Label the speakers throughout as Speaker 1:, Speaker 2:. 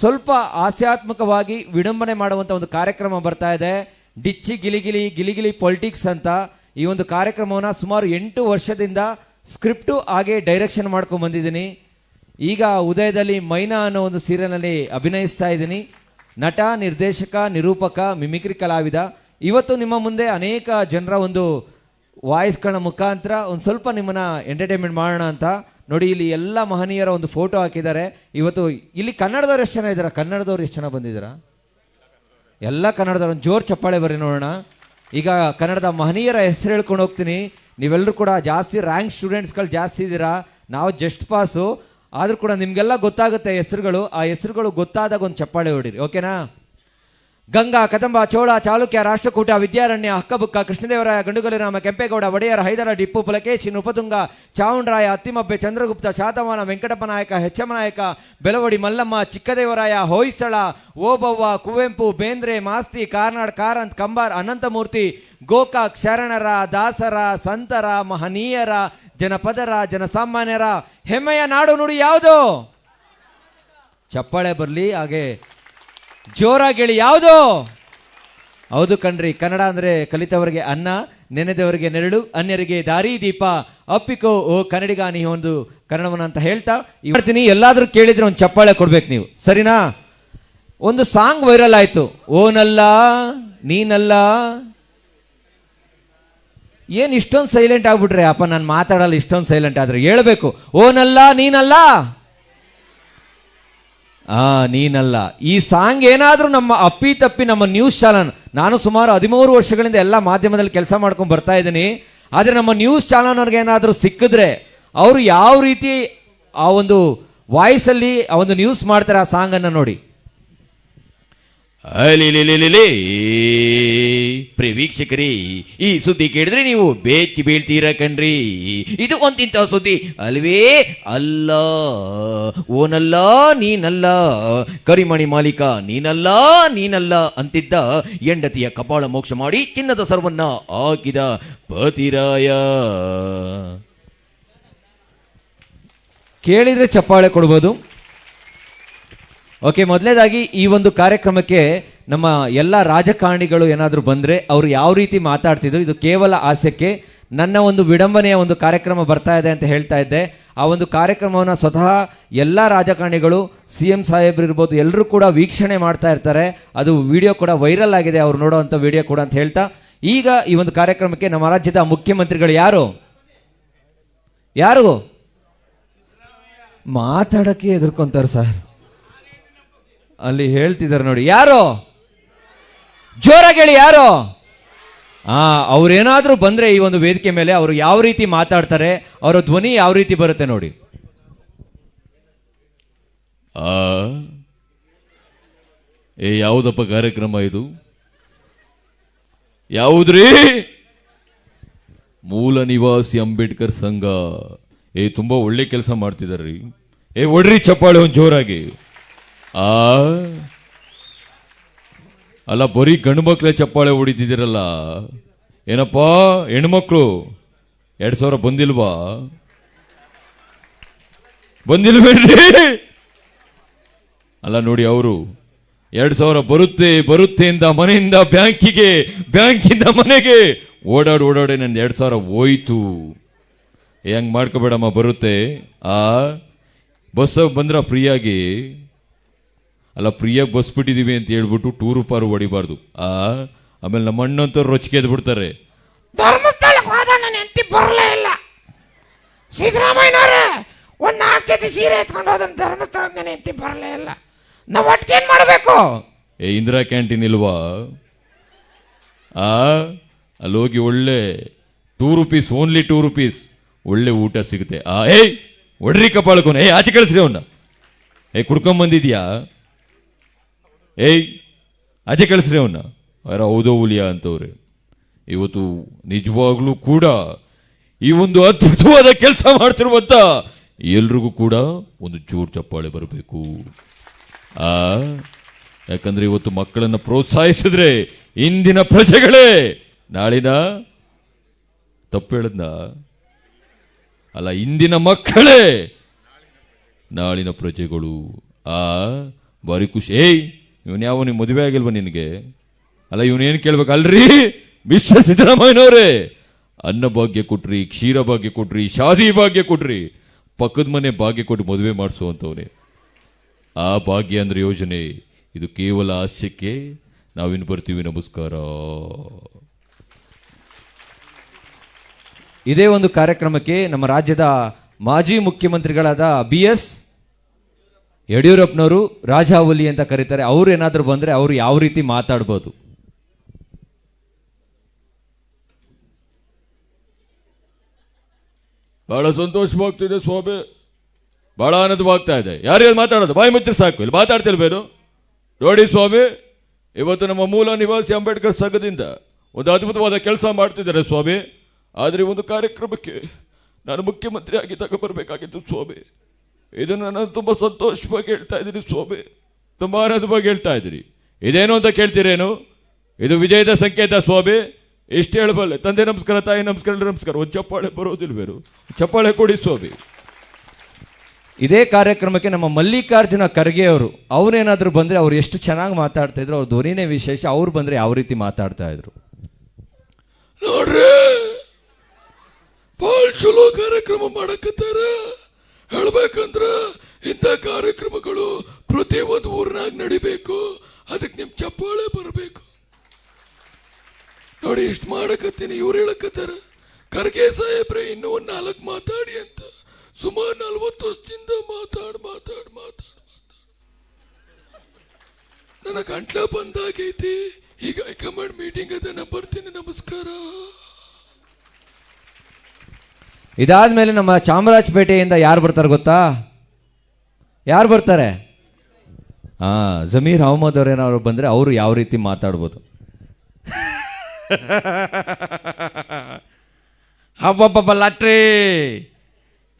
Speaker 1: ಸ್ವಲ್ಪ ಹಾಸ್ಯಾತ್ಮಕವಾಗಿ ವಿಡಂಬನೆ ಮಾಡುವಂತ ಒಂದು ಕಾರ್ಯಕ್ರಮ ಬರ್ತಾ ಇದೆ. ಡಿಚ್ಚಿ ಗಿಲಿಗಿಲಿ ಗಿಲಿಗಿಲಿ ಪೊಲಿಟಿಕ್ಸ್ ಅಂತ ಈ ಒಂದು ಕಾರ್ಯಕ್ರಮವನ್ನು ಸುಮಾರು ಎಂಟು ವರ್ಷದಿಂದ ಸ್ಕ್ರಿಪ್ಟು ಹಾಗೆ ಡೈರೆಕ್ಷನ್ ಮಾಡ್ಕೊಂಡು ಬಂದಿದ್ದೀನಿ. ಈಗ ಉದಯದಲ್ಲಿ ಮೈನಾ ಅನ್ನೋ ಒಂದು ಸೀರಿಯಲ್ನಲ್ಲಿ ಅಭಿನಯಿಸ್ತಾ ಇದ್ದೀನಿ. ನಟ, ನಿರ್ದೇಶಕ, ನಿರೂಪಕ, ಮಿಮಿಕ್ರಿ ಕಲಾವಿದ. ಇವತ್ತು ನಿಮ್ಮ ಮುಂದೆ ಅನೇಕ ಜನರ ಒಂದು ವಾಯ್ಸ್ಗಳ ಮುಖಾಂತರ ಒಂದು ಸ್ವಲ್ಪ ನಿಮ್ಮನ್ನ ಎಂಟರ್ಟೈನ್ಮೆಂಟ್ ಮಾಡೋಣ ಅಂತ ನೋಡಿ, ಇಲ್ಲಿ ಎಲ್ಲ ಮಹನೀಯರ ಒಂದು ಫೋಟೋ ಹಾಕಿದ್ದಾರೆ. ಇವತ್ತು ಇಲ್ಲಿ ಕನ್ನಡದವ್ರು ಎಷ್ಟು ಜನ ಇದ್ದಾರಾ? ಕನ್ನಡದವ್ರು ಎಷ್ಟು ಜನ ಬಂದಿದ್ದೀರಾ? ಎಲ್ಲ ಕನ್ನಡದವ್ರು. ಒಂದು ಜೋರು ಚಪ್ಪಾಳೆ ಬರ್ರಿ ನೋಡೋಣ. ಈಗ ಕನ್ನಡದ ಮಹನೀಯರ ಹೆಸರು ಹೇಳ್ಕೊಂಡು ಹೋಗ್ತೀನಿ. ನೀವೆಲ್ಲರೂ ಕೂಡ ಜಾಸ್ತಿ ರ್ಯಾಂಕ್ ಸ್ಟೂಡೆಂಟ್ಸ್ಗಳು ಜಾಸ್ತಿ ಇದ್ದೀರಾ? ನಾವು ಜಸ್ಟ್ ಪಾಸು ಆದರೂ ಕೂಡ ನಿಮಗೆಲ್ಲ ಗೊತ್ತಾಗುತ್ತೆ ಹೆಸರುಗಳು. ಆ ಹೆಸರುಗಳು ಗೊತ್ತಾದಾಗ ಒಂದು ಚಪ್ಪಾಳೆ ಹೊಡಿರಿ. ಓಕೆನಾ ಗಂಗಾ, ಕದಂಬ, ಚೋಳ, ಚಾಲುಕ್ಯ, ರಾಷ್ಟ್ರಕೂಟ, ವಿದ್ಯಾರಣ್ಯ, ಹಕ್ಕಬುಕ್ಕ, ಕೃಷ್ಣದೇವರಾಯ ಗಂಡುಗಲಿ ರಾಮ ಕೆಂಪೇಗೌಡ, ಒಡೆಯರ ಹೈದರ ಡಿಪ್ಪು ಪುಲಕೇಶಿ ಉಪತುಂಗ ಚಾವುಂಡರಾಯ ಅತ್ತಿಮಬ್ಬೆ, ಚಂದ್ರಗುಪ್ತ, ಶಾತಮಾನ ವೆಂಕಟಪ್ಪ ನಾಯಕ ಹೆಚ್ಚಮ್ಮ ನಾಯಕ ಬೆಲವಡಿ ಮಲ್ಲಮ್ಮ, ಚಿಕ್ಕದೇವರಾಯ, ಹೊಯ್ಸಳ, ಓಬವ್ವ, ಕುವೆಂಪು, ಬೇಂದ್ರೆ, ಮಾಸ್ತಿ, ಕಾರ್ನಾಡ್, ಕಾರಂತ್, ಕಂಬಾರ್, ಅನಂತಮೂರ್ತಿ, ಗೋಕಾಕ್, ಶರಣರ, ದಾಸರ, ಸಂತರ, ಮಹನೀಯರ, ಜನಪದರ, ಜನಸಾಮಾನ್ಯರ, ಹೆಮ್ಮೆಯ ನಾಡು ನುಡಿ ಯಾವುದು? ಚಪ್ಪಾಳೆ ಬರಲಿ, ಹಾಗೆ ಜೋರಾಗಿ ಹೇಳಿ, ಯಾವುದು? ಹೌದು ಕಣ್ರಿ, ಕನ್ನಡ ಅಂದ್ರೆ ಕಲಿತವರಿಗೆ ಅನ್ನ, ನೆನೆದವರಿಗೆ ನೆರಳು, ಅನ್ಯರಿಗೆ ದಾರಿ ದೀಪ. ಅಪ್ಪಿಕೋ, ಓ ಕನ್ನಡಿಗ ನೀ ಒಂದು ಕನ್ನಡವನ್ನ ಅಂತ ಹೇಳ್ತಾ ಇವತ್ತಿನಿ ಎಲ್ಲಾದ್ರೂ ಕೇಳಿದ್ರೆ ಒಂದು ಚಪ್ಪಾಳೆ ಕೊಡ್ಬೇಕು ನೀವು. ಸರಿನಾ? ಒಂದು ಸಾಂಗ್ ವೈರಲ್ ಆಯ್ತು. ಓನಲ್ಲ, ನೀನಲ್ಲ. ಏನ್ ಇಷ್ಟೊಂದು ಸೈಲೆಂಟ್ ಆಗ್ಬಿಟ್ರೆ, ಅಪ್ಪ, ನಾನು ಮಾತಾಡಲ್ಲ, ಇಷ್ಟೊಂದು ಸೈಲೆಂಟ್ ಆದ್ರೆ. ಹೇಳ್ಬೇಕು. ಓನಲ್ಲ, ನೀನಲ್ಲ? ಆ, ನೀನಲ್ಲ. ಈ ಸಾಂಗ್ ಏನಾದ್ರೂ ನಮ್ಮ ಅಪ್ಪಿ ತಪ್ಪಿ ನಮ್ಮ ನ್ಯೂಸ್ ಚಾನಲ್ ನಾನು ಸುಮಾರು ಹದಿಮೂರು ವರ್ಷಗಳಿಂದ ಎಲ್ಲ ಮಾಧ್ಯಮದಲ್ಲಿ ಕೆಲಸ ಮಾಡ್ಕೊಂಡು ಬರ್ತಾ ಇದ್ದೀನಿ. ಆದರೆ ನಮ್ಮ ನ್ಯೂಸ್ ಚಾನಲ್ ಅವ್ರಿಗೆ ಏನಾದ್ರೂ ಸಿಕ್ಕಿದ್ರೆ, ಅವರು ಯಾವ ರೀತಿ ಆ ಒಂದು ವಾಯ್ಸಲ್ಲಿ ಆ ಒಂದು ನ್ಯೂಸ್ ಮಾಡ್ತಾರೆ ಆ ಸಾಂಗ್ ಅನ್ನ ನೋಡಿ.
Speaker 2: ಅಲಿಲಿಲಿಲಿಲಿ. ವೀಕ್ಷಕರೇ ಈ ಸುದ್ದಿ ಕೇಳಿದ್ರೆ ನೀವು ಬೇಚಿ ಬೀಳ್ತೀರ ಕಣ್ರಿ. ಇದು ಒಂದಿಂತ ಸುದ್ದಿ ಅಲ್ವೇ? ಅಲ್ಲ. ಓನಲ್ಲ, ನೀನಲ್ಲ. ಕರಿಮಣಿ ಮಾಲೀಕ, ನೀನಲ್ಲ ನೀನಲ್ಲ ಅಂತಿದ್ದ ಹೆಂಡತಿಯ ಕಪಾಳ ಮೋಕ್ಷ ಮಾಡಿ ಚಿನ್ನದ ಸರ್ವನ್ನ ಹಾಕಿದ ಪತಿರಾಯ.
Speaker 1: ಕೇಳಿದ್ರೆ ಚಪ್ಪಾಳೆ ಕೊಡ್ಬೋದು. ಓಕೆ ಮೊದಲನೇದಾಗಿ ಈ ಒಂದು ಕಾರ್ಯಕ್ರಮಕ್ಕೆ ನಮ್ಮ ಎಲ್ಲ ರಾಜಕಾರಣಿಗಳು ಏನಾದರೂ ಬಂದರೆ ಅವರು ಯಾವ ರೀತಿ ಮಾತಾಡ್ತಿದ್ರು, ಇದು ಕೇವಲ ಆಸೆಕ್ಕೆ ನನ್ನ ಒಂದು ವಿಡಂಬನೆಯ ಒಂದು ಕಾರ್ಯಕ್ರಮ ಬರ್ತಾ ಇದೆ ಅಂತ ಹೇಳ್ತಾ ಇದ್ದೆ. ಆ ಒಂದು ಕಾರ್ಯಕ್ರಮವನ್ನು ಸ್ವತಃ ಎಲ್ಲ ರಾಜಕಾರಣಿಗಳು, ಸಿ ಎಂ ಸಾಹೇಬ್ರು ಇರ್ಬೋದು ಎಲ್ಲರೂ ಕೂಡ ವೀಕ್ಷಣೆ ಮಾಡ್ತಾ ಇರ್ತಾರೆ. ಅದು ವಿಡಿಯೋ ಕೂಡ ವೈರಲ್ ಆಗಿದೆ, ಅವ್ರು ನೋಡೋವಂಥ ವಿಡಿಯೋ ಕೂಡ ಅಂತ ಹೇಳ್ತಾ. ಈಗ ಈ ಒಂದು ಕಾರ್ಯಕ್ರಮಕ್ಕೆ ನಮ್ಮ ರಾಜ್ಯದ ಮುಖ್ಯಮಂತ್ರಿಗಳು ಯಾರು? ಯಾರು? ಮಾತಾಡೋಕ್ಕೆ ಎದುರ್ಕೊಂತಾರೆ ಸರ್. ಅಲ್ಲಿ ಹೇಳ್ತಿದ್ದಾರೆ ನೋಡಿ, ಯಾರು? ಜೋರಾಗಿ ಹೇಳಿ ಯಾರು? ಆ, ಅವ್ರೇನಾದ್ರೂ ಬಂದ್ರೆ ಈ ಒಂದು ವೇದಿಕೆ ಮೇಲೆ ಅವರು ಯಾವ ರೀತಿ ಮಾತಾಡ್ತಾರೆ, ಅವರ ಧ್ವನಿ ಯಾವ ರೀತಿ ಬರುತ್ತೆ ನೋಡಿ.
Speaker 2: ಆ, ಏ, ಯಾವುದಪ್ಪ ಕಾರ್ಯಕ್ರಮ ಇದು? ಯಾವುದ್ರಿ? ಮೂಲ ನಿವಾಸಿ ಅಂಬೇಡ್ಕರ್ ಸಂಘ. ಏ, ತುಂಬಾ ಒಳ್ಳೆ ಕೆಲಸ ಮಾಡ್ತಿದಾರ್ರಿ. ಏ, ಒಡ್ರಿ ಚಪ್ಪಾಳೆ ಒಂದು ಜೋರಾಗಿ. ಅಲ್ಲ, ಬರೀ ಗಂಡು ಮಕ್ಳೇ ಚಪ್ಪಾಳೆ ಹೊಡಿತಿದ್ದೀರಲ್ಲ. ಏನಪ್ಪಾ ಹೆಣ್ಮಕ್ಳು ಎರಡು ಸಾವಿರ ಬಂದಿಲ್ವಾ? ಬಂದಿಲ್ವೇನ್ರಿ ಅಲ್ಲ, ನೋಡಿ ಅವರು. ಎರಡ್ ಸಾವಿರ ಬರುತ್ತೆ ಬರುತ್ತೆ ಇಂದ ಮನೆಯಿಂದ ಬ್ಯಾಂಕಿಗೆ, ಬ್ಯಾಂಕಿಂದ ಮನೆಗೆ. ಓಡಾಡಿ ಓಡಾಡಿ ನನ್ನ ಎರಡ್ ಸಾವಿರ ಹೋಯ್ತು. ಹೆಂಗ್ ಮಾಡ್ಕೋಬೇಡಮ್ಮ, ಬರುತ್ತೆ. ಆ? ಬಸ್ ಬಂದ್ರ ಫ್ರೀಯಾಗಿ. ಅಲ್ಲ ಫ್ರೀಯಾಗಿ ಬಸ್ ಬಿಟ್ಟಿದ್ದೀವಿ ಅಂತ ಹೇಳ್ಬಿಟ್ಟು ಟೂರು ಪಾರು ಹೊಡಿಬಾರ್ದು. ಆ ಆಮೇಲೆ ನಮ್ಮ ಅಣ್ಣಂತವ್ರು ರೊಚ್ಚಿಗೆ ಎದ್ದು ಬಿಡ್ತಾರೆ
Speaker 3: ಧರ್ಮಸ್ಥಳಕ್ಕೆ ಹೋದ ನನ್ನ ಹೆಂಡತಿ ಬರಲೇ ಇಲ್ಲ. ಸಿದ್ದರಾಮಯ್ಯನವ್ರೆ ಒಂದ್ ನಾಲ್ಕು ಜೊತೆ ಸೀರೆ ಎತ್ಕೊಂಡು ಹೋದ ಧರ್ಮಸ್ಥಳಕ್ಕೆ ನನ್ನ ಹೆಂಡತಿ ಬರಲೇ ಇಲ್ಲ. ನಾವು ಏನ್ ಮಾಡಬೇಕು?
Speaker 2: ಏ ಇಂದಿರಾ ಕ್ಯಾಂಟೀನ್ ಇಲ್ವಾ? ಆ ಅಲ್ಲಿ ಹೋಗಿ ಒಳ್ಳೆ two rupees only two rupees ಒಳ್ಳೆ ಊಟ ಸಿಗುತ್ತೆ. ಆ ಏಯ್ ಒಡ್ರಿ ಕಪಾಳಕೋನ ಏಯ್ ಆಚೆ ಕಳಿಸ್ರಿ ಅವನ್ನ ಏಯ್ ಕುಡ್ಕೊಂಡ್ ಬಂದಿದ್ಯಾ ಏಯ್, ಅದೇ ಕಳಿಸ್ರಿ ಅವನ್ನ ಯಾರ ಹೌದೋ ಹುಲಿಯ ಅಂತವ್ರೆ. ಇವತ್ತು ನಿಜವಾಗ್ಲೂ ಕೂಡ ಈ ಒಂದು ಅದ್ಭುತವಾದ ಕೆಲಸ ಮಾಡ್ತಿರುವಂತ ಎಲ್ರಿಗೂ ಕೂಡ ಒಂದು ಜೋರ್ ಚಪ್ಪಾಳೆ ಬರಬೇಕು. ಆ, ಯಾಕಂದ್ರೆ ಇವತ್ತು ಮಕ್ಕಳನ್ನ ಪ್ರೋತ್ಸಾಹಿಸಿದ್ರೆ ಇಂದಿನ ಪ್ರಜೆಗಳೇ, ನಾಳಿನ ತಪ್ಪು ಹೇಳದ್ನ? ಅಲ್ಲ, ಇಂದಿನ ಮಕ್ಕಳೇ, ನಾಳಿನ ಪ್ರಜೆಗಳು. ಆ, ಬಾರಿ ಖುಷಿ. ಏಯ್ ಇವನ್ ಯಾವ ನೀವು ಮದುವೆ ಆಗಿಲ್ವ ನಿನಗೆ? ಅಲ್ಲ ಇವನೇನು ಕೇಳ್ಬೇಕಲ್ರಿ? ಮಿಸ್ಟರ್ ಸಿದ್ದರಾಮಯ್ಯನವ್ರೆ! ಅನ್ನ ಭಾಗ್ಯ ಕೊಟ್ರಿ, ಕ್ಷೀರ ಭಾಗ್ಯ ಕೊಟ್ರಿ, ಶಾದಿ ಭಾಗ್ಯ ಕೊಟ್ರಿ, ಪಕ್ಕದ ಮನೆ ಭಾಗ್ಯ ಕೊಟ್ಟು ಮದುವೆ ಮಾಡಿಸುವಂತವ್ರೆ ಆ ಭಾಗ್ಯ ಅಂದ್ರೆ ಯೋಜನೆ. ಇದು ಕೇವಲ ಹಾಸ್ಯಕ್ಕೆ ನಾವಿನ್ನು ಬರ್ತೀವಿ, ನಮಸ್ಕಾರ.
Speaker 1: ಇದೇ ಒಂದು ಕಾರ್ಯಕ್ರಮಕ್ಕೆ ನಮ್ಮ ರಾಜ್ಯದ ಮಾಜಿ ಮುಖ್ಯಮಂತ್ರಿಗಳಾದ ಬಿ ಎಸ್ ಯಡಿಯೂರಪ್ಪನವರು ರಾಜಾವಲಿ ಅಂತ ಕರೀತಾರೆ. ಅವ್ರು ಏನಾದರೂ ಬಂದರೆ ಅವರು ಯಾವ ರೀತಿ ಮಾತಾಡ್ಬೋದು?
Speaker 2: ಬಹಳ ಸಂತೋಷವಾಗ್ತಿದೆ ಸ್ವಾಮಿ. ಬಹಳ ಆನಂದವಾಗ್ತಾ ಇದೆ ಯಾರು ಯಾರ್ಯಾರು ಮಾತಾಡೋದು? ಬಾಯಿ ಮುಚ್ಚಿ ಸಾಕು. ಇಲ್ಲಿ ಮಾತಾಡ್ತಿರ್ಬೇನು ನೋಡಿ ಸ್ವಾಮಿ, ಇವತ್ತು ನಮ್ಮ ಮೂಲ ನಿವಾಸಿ ಅಂಬೇಡ್ಕರ್ ಸಂಘದಿಂದ ಒಂದು ಅದ್ಭುತವಾದ ಕೆಲಸ ಮಾಡ್ತಿದ್ದಾರೆ ಸ್ವಾಮಿ. ಆದರೆ ಒಂದು ಕಾರ್ಯಕ್ರಮಕ್ಕೆ ನಾನು ಮುಖ್ಯಮಂತ್ರಿ ಆಗಿ ತಗೊಬರ್ಬೇಕಾಗಿತ್ತು ಸ್ವಾಮಿ. ಇದನ್ನು ನಾನು ತುಂಬ ಸಂತೋಷವಾಗಿ ಹೇಳ್ತಾ ಇದ್ದೀನಿ ಸ್ವಾಮಿ. ತುಂಬ ಆನಂದವಾಗಿ ಹೇಳ್ತಾ ಇದ್ದೀರಿ ಇದೇನು ಅಂತ ಕೇಳ್ತೀರೇನು? ಇದು ವಿಜಯದ ಸಂಕೇತ ಸ್ವಾಮಿ. ಎಷ್ಟು ಹೇಳಬಲ್ಲೆ. ತಂದೆ ನಮಸ್ಕಾರ ತಾಯಿ ನಮಸ್ಕಾರ ನಮಸ್ಕಾರ. ಒಂದು ಚಪ್ಪಾಳೆ ಬರೋದಿಲ್ವೇನು? ಚಪ್ಪಾಳೆ ಕೊಡಿ ಸ್ವಾಮಿ.
Speaker 1: ಇದೇ ಕಾರ್ಯಕ್ರಮಕ್ಕೆ ನಮ್ಮ ಮಲ್ಲಿಕಾರ್ಜುನ ಖರ್ಗೆ ಅವರು ಅವರೇನಾದರೂ ಬಂದರೆ ಅವ್ರು ಎಷ್ಟು ಚೆನ್ನಾಗಿ ಮಾತಾಡ್ತಾ ಇದ್ರು ಅವ್ರ ಧ್ವನಿನೇ ವಿಶೇಷ. ಅವ್ರು ಬಂದರೆ ಯಾವ ರೀತಿ ಮಾತಾಡ್ತಾ ಇದ್ರು?
Speaker 4: ನೋಡ್ರಿ ಭಾಳ ಚಲೋ ಕಾರ್ಯಕ್ರಮ ಮಾಡಕತ್ತಾರ. ಹೇಳ್ಬೇಕಂದ್ರ ಇಂಥ ಕಾರ್ಯಕ್ರಮಗಳು ಪ್ರತಿ ಒಂದು ಊರ್ನಾಗ ನಡಿಬೇಕು. ಅದಕ್ಕೆ ನಿಮ್ ಚಪ್ಪಾಳೆ ಬರಬೇಕು. ನೋಡಿ ಇಷ್ಟು ಮಾಡಕತ್ತೀನಿ, ಇವ್ರು ಹೇಳಕತ್ತಾರ, ಖರ್ಗೆ ಸಾಹೇಬ್ರೆ, ಇನ್ನೂ ಒಂದು ನಾಲ್ಕು ಮಾತಾಡಿ ಅಂತ. ಸುಮಾರು ನಲ್ವತ್ತು ವರ್ಷದಿಂದ ಮಾತಾಡ್ ಮಾತಾಡ್ ಮಾತಾಡ್ ಮಾತಾಡ್. ನನ್ನ ಗಂಟ್ಲ ಬಂದಾಗೈತಿ ಈಗ ಹೈಕಮಾಂಡ್ ಮೀಟಿಂಗ್ ಅದ, ನಾ ಬರ್ತೀನಿ, ನಮಸ್ಕಾರ.
Speaker 1: ಇದಾದ್ಮೇಲೆ ನಮ್ಮ ಚಾಮರಾಜಪೇಟೆಯಿಂದ ಯಾರು ಬರ್ತಾರೆ ಗೊತ್ತಾ? ಯಾರು ಬರ್ತಾರೆ? ಹಾ ಜಮೀರ್ ಅಹಮದ್ ಅವ್ರೇನಾದ್ರು ಬಂದ್ರೆ ಅವರು ಯಾವ ರೀತಿ ಮಾತಾಡ್ಬೋದು?
Speaker 3: ಹಬ್ಬಬ್ಬ ಲಾಟ್ರಿ!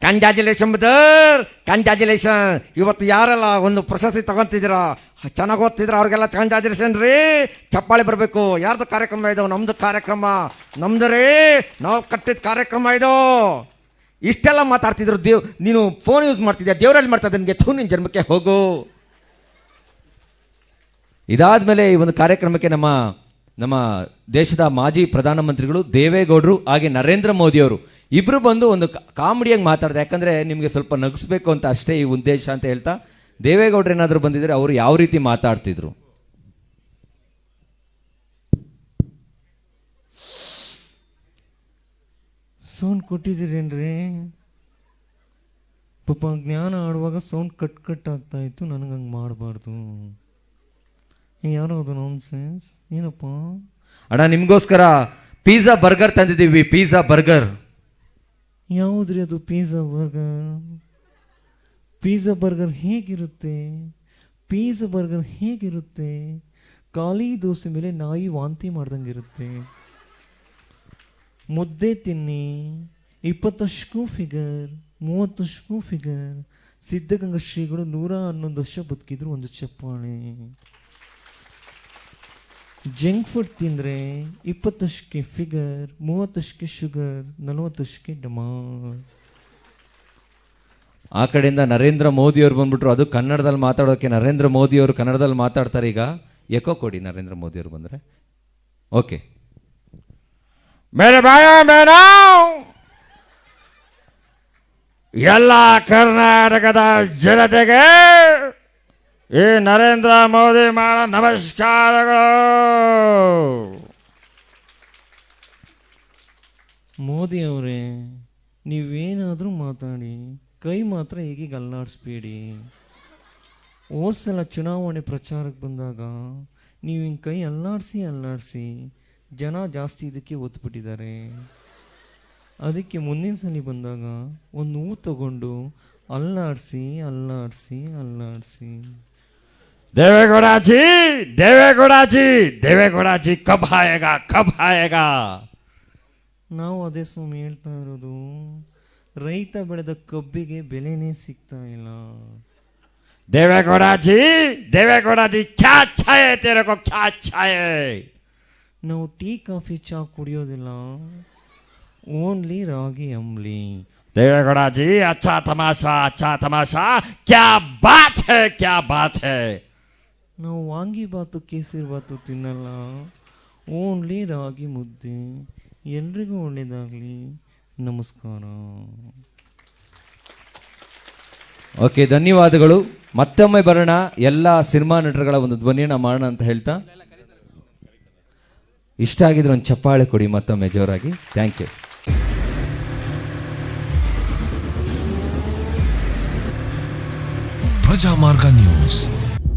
Speaker 3: ಕಂಜಾಜುಲೇಷನ್ ಬದರ್ ಕಂಜಾಜುಲೇಷನ್ ಇವತ್ತು ಯಾರೆಲ್ಲ ಒಂದು ಪ್ರಶಸ್ತಿ ತಗೊಂತಿದ್ದೀರಾ? ಚೆನ್ನಾಗಿ ಓದ್ತಿದ್ರ ಅವ್ರಿಗೆಲ್ಲ ಕಂಜಾಜುಲೇಷನ್ ರೀ. ಚಪ್ಪಾಳೆ ಬರಬೇಕು. ಯಾರ್ದು ಕಾರ್ಯಕ್ರಮ ಇದು? ನಮ್ದು ಕಾರ್ಯಕ್ರಮ. ನಮ್ದು ರೀ ನಾವು ಕಟ್ಟಿದ ಕಾರ್ಯಕ್ರಮ ಇದು. ಇಷ್ಟೆಲ್ಲ ಮಾತಾಡ್ತಿದ್ರು ದೇವ್ ನೀನು ಫೋನ್ ಯೂಸ್ ಮಾಡ್ತಿದ್ದೆ ದೇವರಲ್ಲಿ ಮಾಡ್ತಾ ನಿನಗೆ ಥೂ ನಿನ್ನ ಜನ್ಮಕ್ಕೆ ಹೋಗು.
Speaker 1: ಇದಾದ್ಮೇಲೆ ಈ ಒಂದು ಕಾರ್ಯಕ್ರಮಕ್ಕೆ ನಮ್ಮ ನಮ್ಮ ದೇಶದ ಮಾಜಿ ಪ್ರಧಾನಮಂತ್ರಿಗಳು ದೇವೇಗೌಡರು, ಹಾಗೆ ನರೇಂದ್ರ ಮೋದಿ ಇಬ್ರು ಬಂದು ಒಂದು ಕಾಮಿಡಿಯಾಗಿ ಮಾತಾಡ್ದೆ. ಯಾಕಂದರೆ ನಿಮಗೆ ಸ್ವಲ್ಪ ನಗಿಸ್ಬೇಕು ಅಂತ ಅಷ್ಟೇ ಈ ಉದ್ದೇಶ ಅಂತ ಹೇಳ್ತಾ ದೇವೇಗೌಡರು ಏನಾದರೂ ಬಂದಿದ್ರೆ ಅವರು ಯಾವ ರೀತಿ ಮಾತಾಡ್ತಿದ್ರು?
Speaker 5: ಸೌಂಡ್ ಕೊಟ್ಟಿದ್ದೀರೇನ್ರಿ? ಪಾಪ ಜ್ಞಾನ ಆಡುವಾಗ ಸೌಂಡ್ ಕಟ್ ಕಟ್ ಆಗ್ತಾ ಇತ್ತು ನನಗೆ ಹಂಗೆ ಮಾಡಬಾರ್ದು. ಯಾರೋ ಅದು ನಾನ್ ಸೆನ್ಸ್ ಏನಪ್ಪ?
Speaker 1: ಅಣ್ಣ ನಿಮಗೋಸ್ಕರ ಪಿಜ್ಜಾ ಬರ್ಗರ್ ತಂದಿದ್ದೀವಿ ಪಿಜ್ಜಾ ಬರ್ಗರ್
Speaker 5: ಯಾವುದ್ರಿ ಅದು ಪಿಜ್ಜಾ ಬರ್ಗರ್ ಪಿಜ್ಜಾ ಬರ್ಗರ್ ಹೇಗಿರುತ್ತೆ? ಪಿಜ್ಜಾ ಬರ್ಗರ್ ಹೇಗಿರುತ್ತೆ? ಖಾಲಿ ದೋಸೆ ಮೇಲೆ ನಾಯಿ ವಾಂತಿ ಮಾಡ್ದಂಗಿರುತ್ತೆ. ಮುದ್ದೆ ತಿನ್ನಿ ಇಪ್ಪತ್ತಷ್ಟು ಫಿಗರ್ ಮೂವತ್ತಷ್ಟು ಫಿಗರ್ ಸಿದ್ಧಗಂಗಾ ಶ್ರೀಗಳು ನೂರ ಹನ್ನೊಂದು ವರ್ಷ ಬದುಕಿದ್ರು ಒಂದು ಚಪ್ಪಾಳೆ. ಜಂಕ್ ಫುಡ್ ತಿಂದರೆ ಇಪ್ಪತ್ತಷ್ಟಕ್ಕೆ ಫಿಗರ್ ಮೂವತ್ತಷ್ಟಕ್ಕೆ ಶುಗರ್ ನಲವತ್ತಷ್ಟಕ್ಕೆ ಡಮಾಂಡ್
Speaker 1: ಆ ಕಡೆಯಿಂದ ನರೇಂದ್ರ ಮೋದಿ ಅವರು ಬಂದ್ಬಿಟ್ರು. ಅದು ಕನ್ನಡದಲ್ಲಿ ಮಾತಾಡೋಕ್ಕೆ ನರೇಂದ್ರ ಮೋದಿ ಅವರು ಕನ್ನಡದಲ್ಲಿ ಮಾತಾಡ್ತಾರೆ ಈಗ. ಎಕೋ ಕೊಡಿ ನರೇಂದ್ರ ಮೋದಿಯವರು ಬಂದರೆ. ಬಂದ್ರೆ ಓಕೆ
Speaker 3: ಮೇರೆ ಬಾಯ ಮೇನೋ ಎಲ್ಲ ಕರ್ನಾಟಕದ ಜನತೆಗೆ ಈ ನರೇಂದ್ರ ಮೋದಿ ಮಾಡೋ ನಮಸ್ಕಾರಗಳು.
Speaker 5: ಮೋದಿ ಅವರೇ, ನೀವೇನಾದರೂ ಮಾತಾಡಿ, ಕೈ ಮಾತ್ರ ಹೀಗೀಗ ಅಲ್ಲಾಡಿಸ್ಬೇಡಿ ಸಲ ಚುನಾವಣೆ ಪ್ರಚಾರಕ್ಕೆ ಬಂದಾಗ ನೀವು ಹಿಂಗೆ ಕೈ ಅಲ್ಲಾಡಿಸಿ ಅಲ್ಲಾಡಿಸಿ ಜನ ಜಾಸ್ತಿ ಇದಕ್ಕೆ ಒತ್ಬಿಟ್ಟಿದ್ದಾರೆ. ಅದಕ್ಕೆ ಮುಂದಿನ ಸಲ ಬಂದಾಗ ಒಂದು ಹೂ ತಗೊಂಡು ಅಲ್ಲಾಡಿಸಿ ಅಲ್ಲಾಡಿಸಿ ಅಲ್ಲಾಡಿಸಿ.
Speaker 3: देवेगौड़ा जी देवेगौड़ा जी देवेगौड़ा जी कब आएगा कब आएगा
Speaker 5: ನಾವು ಅದೇ ಸ್ವಾಮಿ ಹೇಳ್ತಾ ಇರೋದು ರೈತ ಬೆಳೆದ ಕಬ್ಬಿಗೆ ಬೆಲೆನೇ ಸಿಗ್ತಾ ಇಲ್ಲ
Speaker 3: देवेगौड़ा जी देवेगौड़ा जी क्या छाए तेरे को क्या छाए
Speaker 5: ನಾವು ಟೀ ಕಾಫಿ ಚಾ ಕುಡಿಯೋದಿಲ್ಲ ಓನ್ಲಿ ರಾಗಿ ಅಂಬ್ಲಿ
Speaker 3: देवेगौड़ा जी अच्छा तमाशा अच्छा तमाशा क्या बात है क्या बात है
Speaker 5: ನಾವು ವಾಂಗಿಬಾತು ಕೇಸರಿ ಬಾತು ತಿನ್ನಲ್ಲ. ಓನ್ಲಿ ರಾಗಿ ಮುದ್ದೆ. ಎಲ್ರಿಗೂ ಒಳ್ಳೇದಾಗಲಿ. ನಮಸ್ಕಾರ.
Speaker 1: ಓಕೆ ಧನ್ಯವಾದಗಳು. ಮತ್ತೊಮ್ಮೆ ಬರೋಣ. ಎಲ್ಲ ಸಿನಿಮಾ ನಟರುಗಳ ಒಂದು ಧ್ವನಿಯನ್ನ ಮಾಡೋಣ ಅಂತ ಹೇಳ್ತಾ. ಇಷ್ಟ ಆಗಿದ್ರೆ ಒಂದು ಚಪ್ಪಾಳೆ ಕೊಡಿ ಮತ್ತೊಮ್ಮೆ ಜೋರಾಗಿ. Thank you
Speaker 6: Prajamarga news.